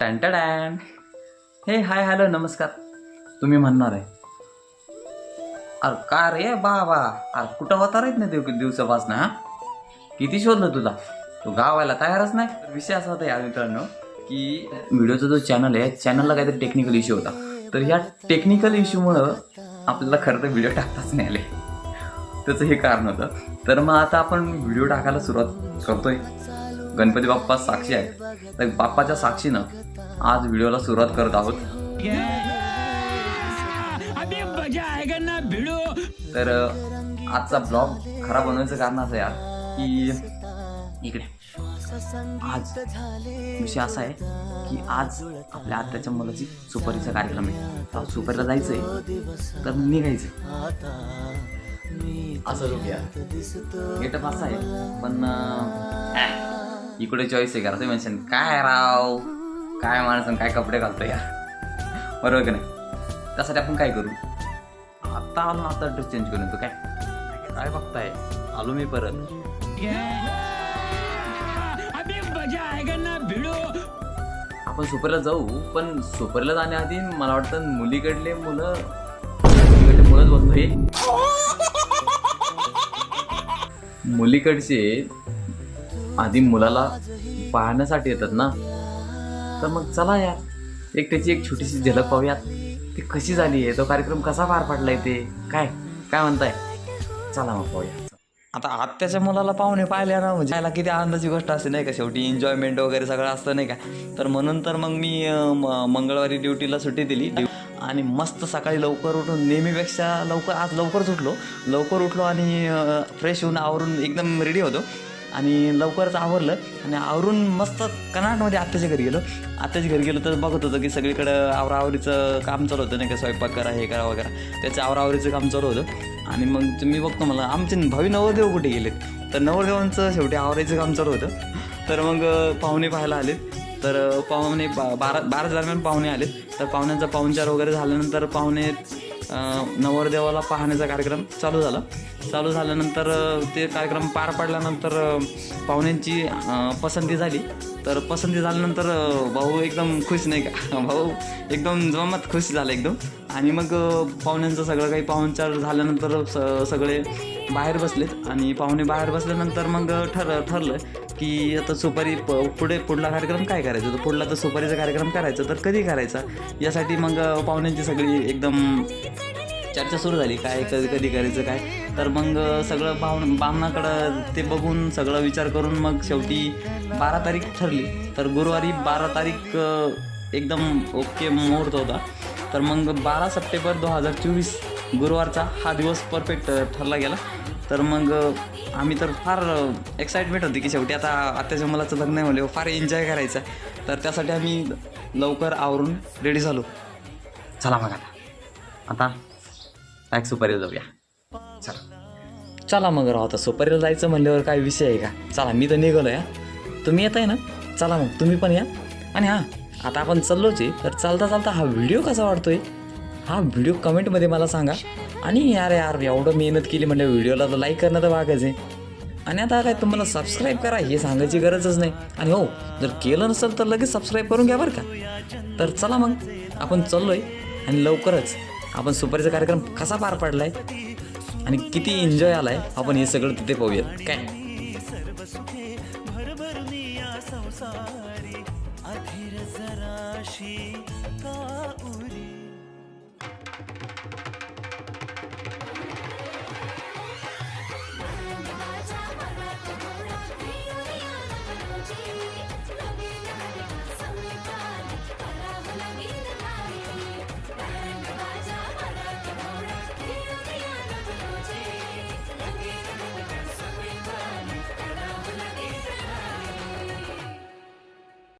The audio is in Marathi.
टॅन हे हाय हॅलो नमस्कार. तुम्ही म्हणणार आहे. अरे का रे बाबा? अरे कुठं होता रे ना दिव दिवसापासून हा? किती शोधलं तुला? तू गावायला तयारच नाही? विषय असा होता या मित्रांनो की व्हिडिओचा जो चॅनल आहे चॅनलला काहीतरी टेक्निकल इश्यू होता. तर ह्या टेक्निकल इश्यूमुळं आपल्याला खरं तर व्हिडिओ टाकताच नाही आले. त्याचं हे कारण होतं. तर मग आता आपण व्हिडिओ टाकायला सुरुवात करतोय. गणपती बाप्पा साक्षी आहे तर बाप्पाच्या साक्षीनं आज व्हिडिओला सुरुवात करत आहोत. तर आजचा ब्लॉग खराब बनवायचं कारण असं यार की इकडे. आज विषय असा आहे की आज आपल्या आत्याच्या मुलाची सुपारीचा कार्यक्रम आहे. तर सुपारीला जायचंय तर निघायचं असं लोक गेटअप असा आहे पण इकडे चॉईस आहे करा तुम्ही म्हणशाल काय राव? काय माणसं काय कपडे घालतो यार? बरोबर की नाही? त्यासाठी आपण काय करू? आता आलो आता ड्रेस चेंज करून तू काय? काय बघताय? आलो मी परत. आपण सुपरला जाऊ पण सुपरला जाण्याआधी मला वाटतं मुलीकडले मुलं मुलीकडले मुलंच बघतोय. मुलीकडचे आधी मुलाला पाहण्यासाठी येतात ना? तर मग चला यार एक त्याची एक छोटीशी झलक पाहूयात. ती कशी झाली आहे? तो कार्यक्रम कसा पार पडलाय ते? काय? काय म्हणताय? चला मग पाहूया आता आत्याच्या मुलाला पाहुणे पाहिल्या ना म्हणजे याला किती आनंदाची गोष्ट असते नाही का? शेवटी एन्जॉयमेंट वगैरे सगळं असतं नाही का? तर म्हणून तर मग मी म- मंगळवारी ड्युटीला सुट्टी दिली. आणि मस्त सकाळी लवकर उठून नेहमीपेक्षा लवकर आज लवकरच उठलो. लवकर उठलो आणि फ्रेश होऊन आवरून एकदम रेडी होतो. आणि लवकरच आवरलं. आणि आवरून मस्त कर्नाटमध्ये आत्याच्या घरी गेलो. आत्याच्या घरी गेलो तर बघत होतं की सगळीकडं आवरावरीचं काम चालू होतं नाही का? स्वयंपाक करा हे करा वगैरे. त्याचं आवरावरीचं काम चालू होतं. आणि मग मी बघतो मला आमचे भावी नवरदेव कुठे गेलेत? तर नवरदेवांचं शेवटी आवरायचं काम चालू होतं. तर मग पाहुणे पाहायला आलेत. तर पाहुणे बा बारा बारा दरम्यान पाहुणे आलेत. तर पाहुण्यांचा पाहुणचार वगैरे झाल्यानंतर पाहुणे नवरदेवाला पाहण्याचा कार्यक्रम चालू झाला. चालू झाल्यानंतर ते कार्यक्रम पार पडल्यानंतर पाहुण्यांची पसंती झाली. तर पसंती झाल्यानंतर भाऊ एकदम खुश नाही का? भाऊ एकदम जमात खुश झाला एकदम. आणि मग पाहुण्यांचं सगळं काही पाहुणचार झाल्यानंतर स सगळे बाहेर बसलेत. आणि पाहुणे बाहेर बसल्यानंतर मग ठर ठरलं की आता सुपारी प पुढे पुढला कार्यक्रम काय करायचा? तर पुढला तर सुपारीचा कार्यक्रम करायचा तर कधी करायचा? यासाठी मग पाहुण्यांची सगळी एकदम चर्चा सुरू झाली. काय कधी कधी करायचं काय? तर मग सगळं पाहुण बामणाकडं ते बघून सगळं विचार करून मग शेवटी बारा तारीख ठरली. तर गुरुवारी बारा तारीख एकदम ओके मुहूर्त होता. तर मग बारा सप्टेंबर दोन हजार चोवीस गुरुवारचा हा दिवस परफेक्ट ठरला गेला. तर मग आम्ही तर फार एक्साइटमेंट होती की शेवटी आता आत्याच्या मुलाचं लग्न आहे म्हणले हो, फार एन्जॉय करायचं तर त्यासाठी आम्ही लवकर आवरून रेडी झालो. चला मग आता. आता बॅग सुपारीला जाऊया. चला मग राव आता सुपारीला जायचं म्हणल्यावर काय विषय आहे का? चला मी तर निघालो या तुम्ही येत आहे ना? चला मग तुम्ही पण या. आणि हां आता आपण चाललोच आहे तर चालता चालता हा व्हिडिओ कसा वाटतोय? हा व्हिडिओ कमेंटमध्ये मला सांगा. आणि यार यार एवढं मेहनत केली म्हणजे व्हिडिओला तर लाईक करणं तर भागच आहे. आणि आता काय तुम्हाला सबस्क्राईब करा हे सांगायची गरजच नाही. आणि हो जर केलं नसेल तर लगेच सबस्क्राईब करून घ्या बरं का. तर चला मग आपण चाललो आहे आणि लवकरच आपण सुपारीचा कार्यक्रम कसा पार पडलाय? आणि किती एन्जॉय आलाय आपण हे सगळं तिथे पाहूयात. काय? संसारी अखेर जराशी का उरी?